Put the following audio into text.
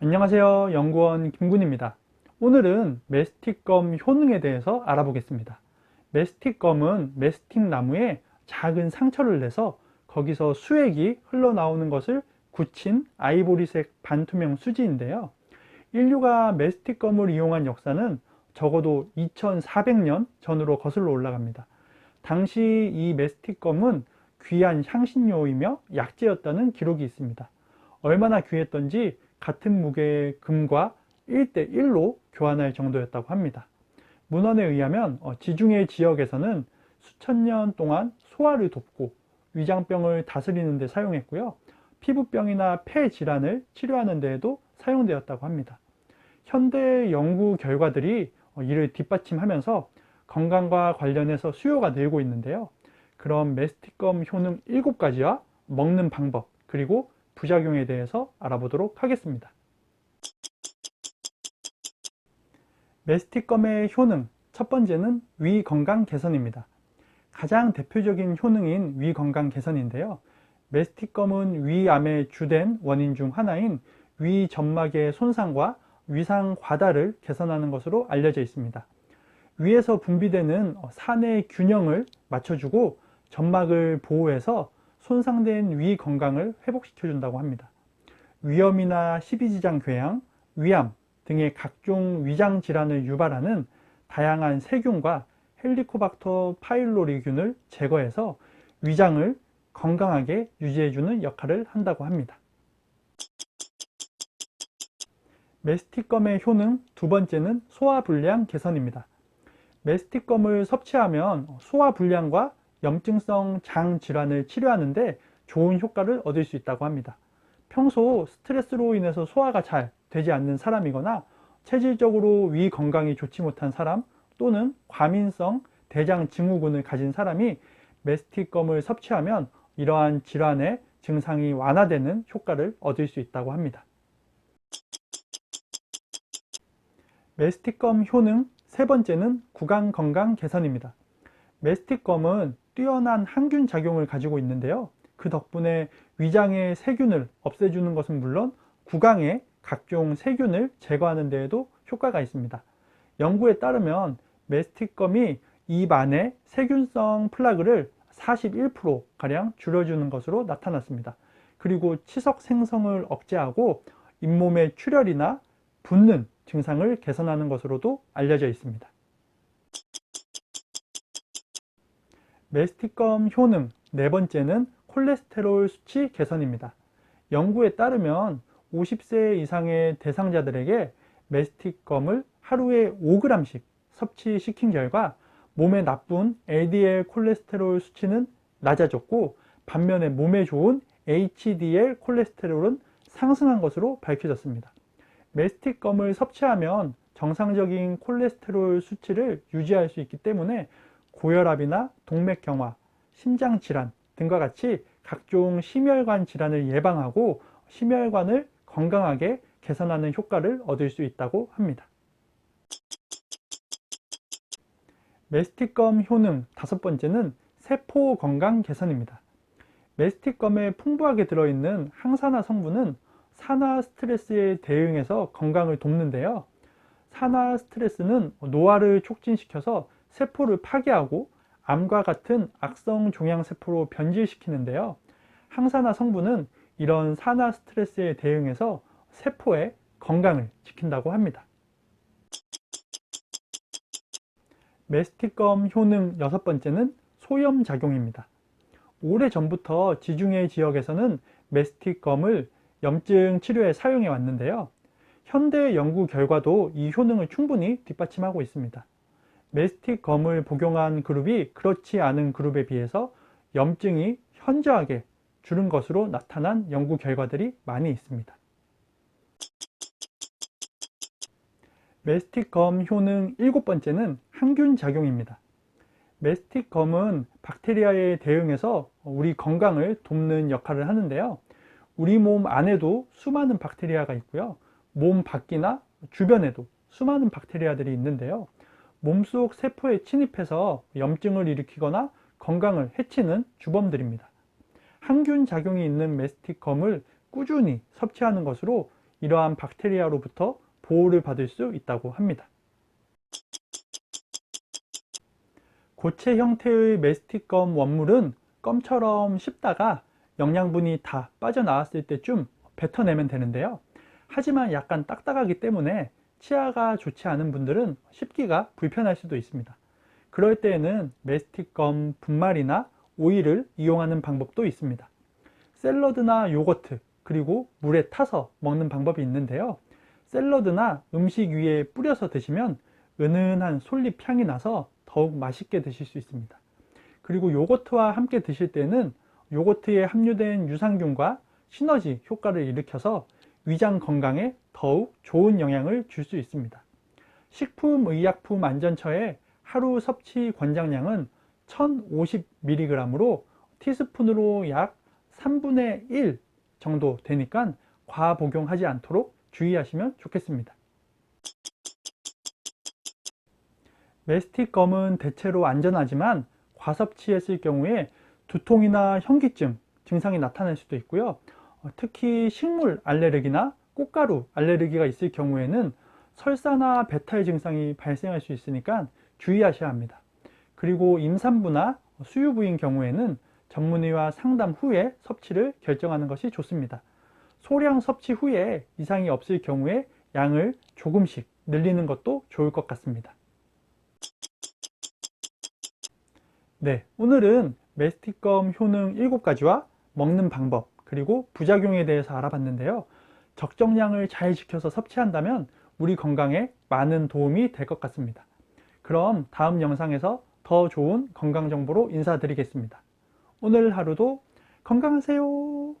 안녕하세요. 연구원 김군입니다. 오늘은 메스틱검 효능에 대해서 알아보겠습니다. 메스틱검은 메스틱 나무에 작은 상처를 내서 거기서 수액이 흘러나오는 것을 굳힌 아이보리색 반투명 수지인데요. 인류가 메스틱검을 이용한 역사는 적어도 2400년 전으로 거슬러 올라갑니다. 당시 이 메스틱검은 귀한 향신료이며 약재였다는 기록이 있습니다. 얼마나 귀했던지 같은 무게의 금과 1대1로 교환할 정도였다고 합니다. 문헌에 의하면 어, 지중해 지역에서는 수천 년 동안 소화를 돕고 위장병을 다스리는 데 사용했고요. 피부병이나 폐 질환을 치료하는 데에도 사용되었다고 합니다. 현대 연구 결과들이 어, 이를 뒷받침하면서 건강과 관련해서 수요가 늘고 있는데요. 그럼 메스티검 효능 7가지와 먹는 방법 그리고 부작용에 대해서 알아보도록 하겠습니다. 메스티검의 효능 첫 번째는 위 건강 개선입니다. 가장 대표적인 효능인 위 건강 개선인데요. 메스티검은 위암의 주된 원인 중 하나인 위 점막의 손상과 위상 과다를 개선하는 것으로 알려져 있습니다. 위에서 분비되는 산의 균형을 맞춰주고 점막을 보호해서 손상된 위 건강을 회복시켜 준다고 합니다. 위염이나 십이지장 궤양, 위암 등의 각종 위장 질환을 유발하는 다양한 세균과 헬리코박터 파일로리균을 제거해서 위장을 건강하게 유지해주는 역할을 한다고 합니다. 메스티검의 효능 두 번째는 소화 불량 개선입니다. 메스티검을 섭취하면 소화 불량과 염증성 장 질환을 치료하는데 좋은 효과를 얻을 수 있다고 합니다. 평소 스트레스로 인해서 소화가 잘 되지 않는 사람이거나 체질적으로 위 건강이 좋지 못한 사람 또는 과민성 대장 증후군을 가진 사람이 메스티검을 섭취하면 이러한 질환의 증상이 완화되는 효과를 얻을 수 있다고 합니다. 메스티검 효능 세 번째는 구강 건강 개선입니다. 메스티검은 뛰어난 항균 작용을 가지고 있는데요. 그 덕분에 위장의 세균을 없애주는 것은 물론 구강의 각종 세균을 제거하는 데에도 효과가 있습니다. 연구에 따르면 메스틱검이 입 안에 세균성 플라그를 41%가량 줄여주는 것으로 나타났습니다. 그리고 치석 생성을 억제하고 잇몸의 출혈이나 붓는 증상을 개선하는 것으로도 알려져 있습니다. 메스티검 효능 네 번째는 콜레스테롤 수치 개선입니다. 연구에 따르면 50세 이상의 대상자들에게 메스티검을 하루에 5g씩 섭취시킨 결과 몸에 나쁜 LDL 콜레스테롤 수치는 낮아졌고 반면에 몸에 좋은 HDL 콜레스테롤은 상승한 것으로 밝혀졌습니다. 메스티검을 섭취하면 정상적인 콜레스테롤 수치를 유지할 수 있기 때문에 고혈압이나 동맥경화, 심장질환 등과 같이 각종 심혈관 질환을 예방하고 심혈관을 건강하게 개선하는 효과를 얻을 수 있다고 합니다. 메스티검 효능 다섯 번째는 세포 건강 개선입니다. 메스티검에 풍부하게 들어있는 항산화 성분은 산화 스트레스에 대응해서 건강을 돕는데요. 산화 스트레스는 노화를 촉진시켜서 세포를 파괴하고 암과 같은 악성 종양 세포로 변질시키는데요. 항산화 성분은 이런 산화 스트레스에 대응해서 세포의 건강을 지킨다고 합니다. 메스티검 효능 여섯 번째는 소염 작용입니다. 오래 전부터 지중해 지역에서는 메스티검을 염증 치료에 사용해 왔는데요. 현대 연구 결과도 이 효능을 충분히 뒷받침하고 있습니다. 메스틱 검을 복용한 그룹이 그렇지 않은 그룹에 비해서 염증이 현저하게 줄은 것으로 나타난 연구 결과들이 많이 있습니다. 메스틱 검 효능 일곱 번째는 항균 작용입니다. 메스틱 검은 박테리아에 대응해서 우리 건강을 돕는 역할을 하는데요. 우리 몸 안에도 수많은 박테리아가 있고요. 몸 밖이나 주변에도 수많은 박테리아들이 있는데요. 몸속 세포에 침입해서 염증을 일으키거나 건강을 해치는 주범들입니다. 항균 작용이 있는 메스틱검을 꾸준히 섭취하는 것으로 이러한 박테리아로부터 보호를 받을 수 있다고 합니다. 고체 형태의 메스틱검 원물은 껌처럼 씹다가 영양분이 다 빠져나왔을 때쯤 뱉어내면 되는데요. 하지만 약간 딱딱하기 때문에 치아가 좋지 않은 분들은 씹기가 불편할 수도 있습니다. 그럴 때에는 메스틱검 분말이나 오일을 이용하는 방법도 있습니다. 샐러드나 요거트 그리고 물에 타서 먹는 방법이 있는데요. 샐러드나 음식 위에 뿌려서 드시면 은은한 솔잎 향이 나서 더욱 맛있게 드실 수 있습니다. 그리고 요거트와 함께 드실 때는 요거트에 함유된 유산균과 시너지 효과를 일으켜서 위장 건강에 더욱 좋은 영향을 줄 수 있습니다. 식품의약품안전처의 하루 섭취 권장량은 1050mg으로 티스푼으로 약 3분의 1 정도 되니까 과복용하지 않도록 주의하시면 좋겠습니다. 메스틱 검은 대체로 안전하지만 과섭취했을 경우에 두통이나 현기증 증상이 나타날 수도 있고요. 어, 특히 식물 알레르기나 꽃가루 알레르기가 있을 경우에는 설사나 배탈 증상이 발생할 수 있으니까 주의하셔야 합니다. 그리고 임산부나 수유부인 경우에는 전문의와 상담 후에 섭취를 결정하는 것이 좋습니다. 소량 섭취 후에 이상이 없을 경우에 양을 조금씩 늘리는 것도 좋을 것 같습니다. 네, 오늘은 메스틱검 효능 7가지와 먹는 방법 그리고 부작용에 대해서 알아봤는데요. 적정량을 잘 지켜서 섭취한다면 우리 건강에 많은 도움이 될 것 같습니다. 그럼 다음 영상에서 더 좋은 건강 정보로 인사드리겠습니다. 오늘 하루도 건강하세요.